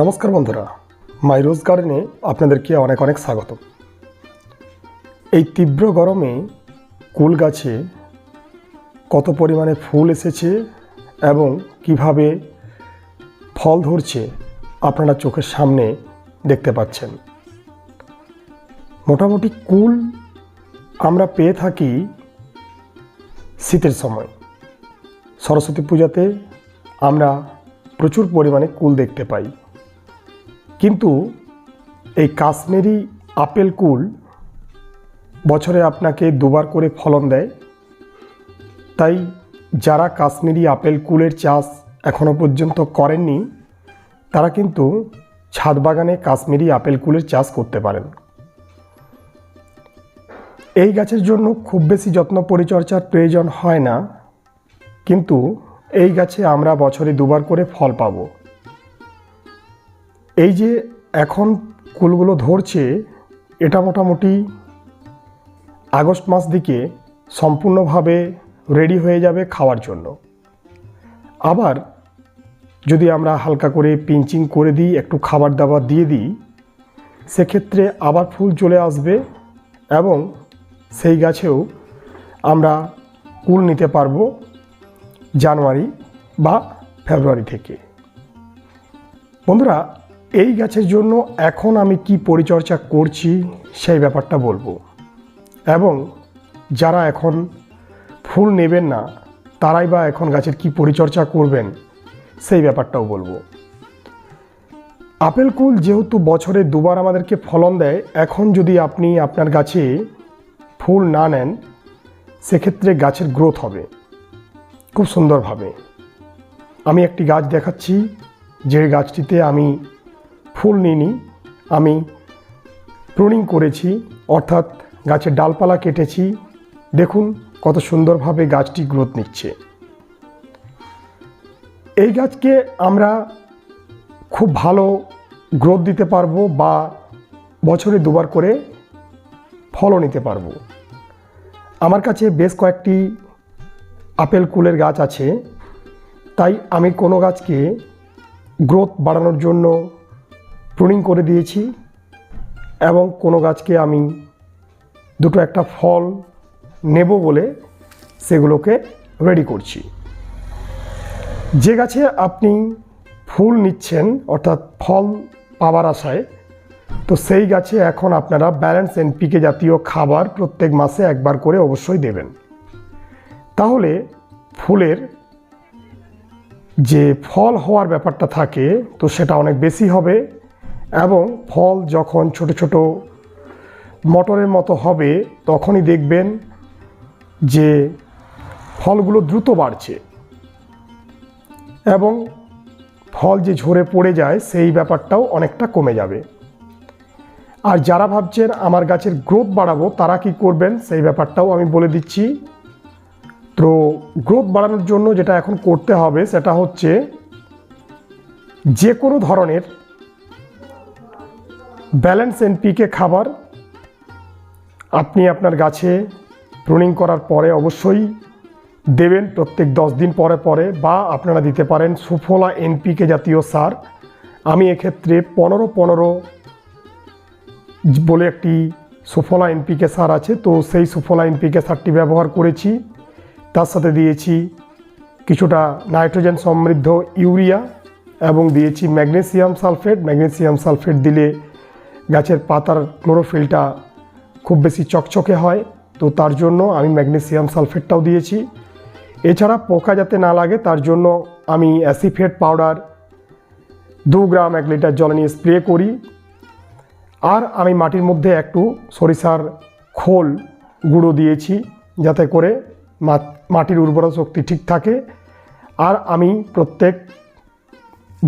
নমস্কার বন্ধুরা, মাই রোজ গার্ডেনে আপনাদেরকে অনেক অনেক স্বাগত এই তীব্র গরমে কুল গাছে কত পরিমাণে ফুল এসেছে এবং কীভাবে ফল ধরছে আপনারা চোখের সামনে দেখতে পাচ্ছেন। মোটামুটি কুল আমরা পেয়ে থাকি শীতের সময়। সরস্বতী পূজাতে আমরা প্রচুর পরিমাণে কুল দেখতে পাই। কিন্তু এই কাশ্মীরি আপেল কুল বছরে আপনাকে দুবার করে ফলন দেয়। তাই যারা কাশ্মীরি আপেল কুলের চাষ এখনও পর্যন্ত করেননি, তারা কিন্তু ছাদ বাগানে কাশ্মীরি আপেল কুলের চাষ করতে পারেন। এই গাছের জন্য খুব বেশি যত্ন পরিচর্যার প্রয়োজন হয় না, কিন্তু এই গাছে আমরা বছরে দুবার করে ফল পাবো। এই যে এখন কুলগুলো ধরছে, এটা মোটামুটি আগস্ট মাস দিকে সম্পূর্ণভাবে রেডি হয়ে যাবে খাওয়ার জন্য। আবার যদি আমরা হালকা করে পিঞ্চিং করে দিই, একটু খাবার দাবার দিয়ে দিই, সেক্ষেত্রে আবার ফুল চলে আসবে এবং সেই গাছেও আমরা কুল নিতে পারব জানুয়ারি বা ফেব্রুয়ারি থেকে। বন্ধুরা এই গাছের জন্য এখন আমি কি পরিচর্যা করছি সেই ব্যাপারটা বলব। এবং যারা এখন ফুল নেবেন না, তারাই বা এখন গাছের কি পরিচর্যা করবেন সেই ব্যাপারটাও বলব। আপেল কুল যেহেতু বছরে দুবার আমাদেরকে ফলন দেয়, এখন যদি আপনি আপনার গাছে ফুল না নেন, সেক্ষেত্রে গাছের গ্রোথ হবে। খুব সুন্দরভাবে। আমি একটি গাছ দেখাচ্ছি, যে গাছটিতে আমি ফুল নিইনি, আমি প্রুনিং করেছি, অর্থাৎ গাছের ডালপালা কেটেছি। দেখুন কত সুন্দরভাবে গাছটি গ্রোথ নিচ্ছে। এই গাছকে আমরা খুব ভালো গ্রোথ দিতে পারব বা বছরে দুবার করে ফলও নিতে পারব। আমার কাছে বেশ কয়েকটি আপেল কুলের গাছ আছে, তাই আমি কোনো গাছকে গ্রোথ বাড়ানোর জন্য প্রুনিং করে দিয়েছি এবং কোনো গাছকে আমি দুটো একটা ফল নেব বলে সেগুলোকে রেডি করছি। যে গাছে আপনি ফুল নিচ্ছেন, অর্থাৎ ফল পাওয়ার আশায়, তো সেই গাছে এখন আপনারা ব্যালেন্স এনপিকে জাতীয় খাবার প্রত্যেক মাসে একবার করে অবশ্যই দেবেন। তাহলে ফুলের যে ফল হওয়ার ব্যাপারটা থাকে, তো সেটা অনেক বেশি হবে। এবং ফল যখন ছোট ছোট মটরের মতো হবে, তখনই দেখবেন যে ফলগুলো দ্রুত বাড়ছে এবং ফল যে ঝরে পড়ে যায়, সেই ব্যাপারটাও অনেকটা কমে যাবে। আর যারা ভাবছেন আমার গাছের গ্রোথ বাড়াবো, তারা কি করবেন? সেই ব্যাপারটাও আমি বলে দিচ্ছি। তো গ্রোথ বাড়ানোর জন্য যেটা এখন করতে হবে, সেটা হচ্ছে যে কোনো ধরনের ব্যালেন্স এনপিকে খাবার আপনি আপনার গাছে প্রুনিং করার পরে অবশ্যই দেবেন প্রত্যেক দশ দিন পরে পরে বা আপনারা দিতে পারেন সুফলা এনপিকে জাতীয় সার। আমি এক্ষেত্রে পনেরো পনেরো বলে একটি সুফলা এনপিকে সার আছে, তো সেই সুফলা এনপিকে সারটি ব্যবহার করেছি। তার সাথে দিয়েছি কিছুটা নাইট্রোজেন সমৃদ্ধ ইউরিয়া এবং দিয়েছি ম্যাগনেসিয়াম সালফেট। ম্যাগনেসিয়াম সালফেট দিলে গাছের পাতার ক্লোরোফিলটা খুব বেশি চকচকে হয়, তো তার জন্য আমি ম্যাগনেসিয়াম সালফেটটাও দিয়েছি। এছাড়া পোকা যাতে না লাগে, তার জন্য আমি অ্যাসিফেট পাউডার দু গ্রাম এক লিটার জলে নিয়ে স্প্রে করি। আর আমি মাটির মধ্যে একটু সরিষার খোল গুঁড়ো দিয়েছি, যাতে করে মাটির উর্বরা শক্তি ঠিক থাকে। আর আমি প্রত্যেক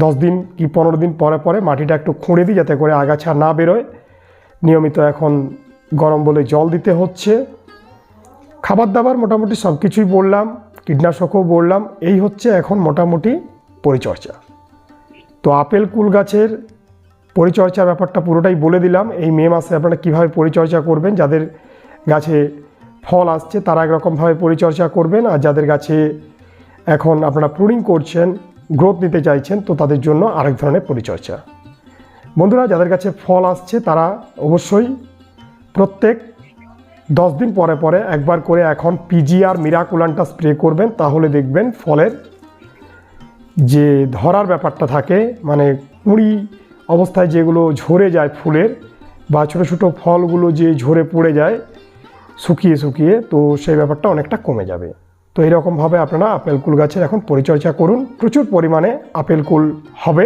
দশ দিন কি পনেরো দিন পরে পরে মাটিটা একটু খুঁড়ে দিই যাতে করে আগাছা না বেরোয়। নিয়মিত এখন গরম বলে জল দিতে হচ্ছে। খাবার দাবার মোটামুটি সব কিছুই বললাম, কীটনাশকও বললাম, এই হচ্ছে এখন মোটামুটি পরিচর্যা। তো আপেল, কুল গাছের পরিচর্যার ব্যাপারটা পুরোটাই বলে দিলাম। এই মে মাসে আপনারা কীভাবে পরিচর্যা করবেন, যাদের গাছে ফল আসছে তারা একরকমভাবে পরিচর্যা করবেন, আর যাদের গাছে এখন আপনারা প্রুনিং করছেন গ্রোথ নিতে চাইছেন, তো তাদের জন্য আরেক ধরনের পরিচর্যা বন্ধুরা, যাদের কাছে ফল আসছে, তারা অবশ্যই প্রত্যেক দশ দিন পরে পরে একবার করে এখন পিজি আর মিরাকুলানটা স্প্রে করবেন, তাহলে দেখবেন ফলের যে ধরার ব্যাপারটা থাকে মানে কুঁড়ি অবস্থায় যেগুলো ঝরে যায় ফুলের বা ছোটো ছোটো ফলগুলো যে ঝরে পড়ে যায়, শুকিয়ে শুকিয়ে, তো সেই ব্যাপারটা অনেকটা কমে যাবে। তো এইরকমভাবে আপনারা আপেল কুল গাছের এখন পরিচর্যা করুন। প্রচুর পরিমাণে আপেল কুল হবে।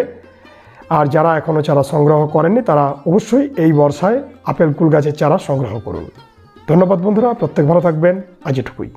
আর যারা এখনও চারা সংগ্রহ করেননি, তারা অবশ্যই এই বর্ষায় আপেল কুল গাছের চারা সংগ্রহ করুন। ধন্যবাদ বন্ধুরা, প্রত্যেক ভালো থাকবেন। আজ এটুকুই।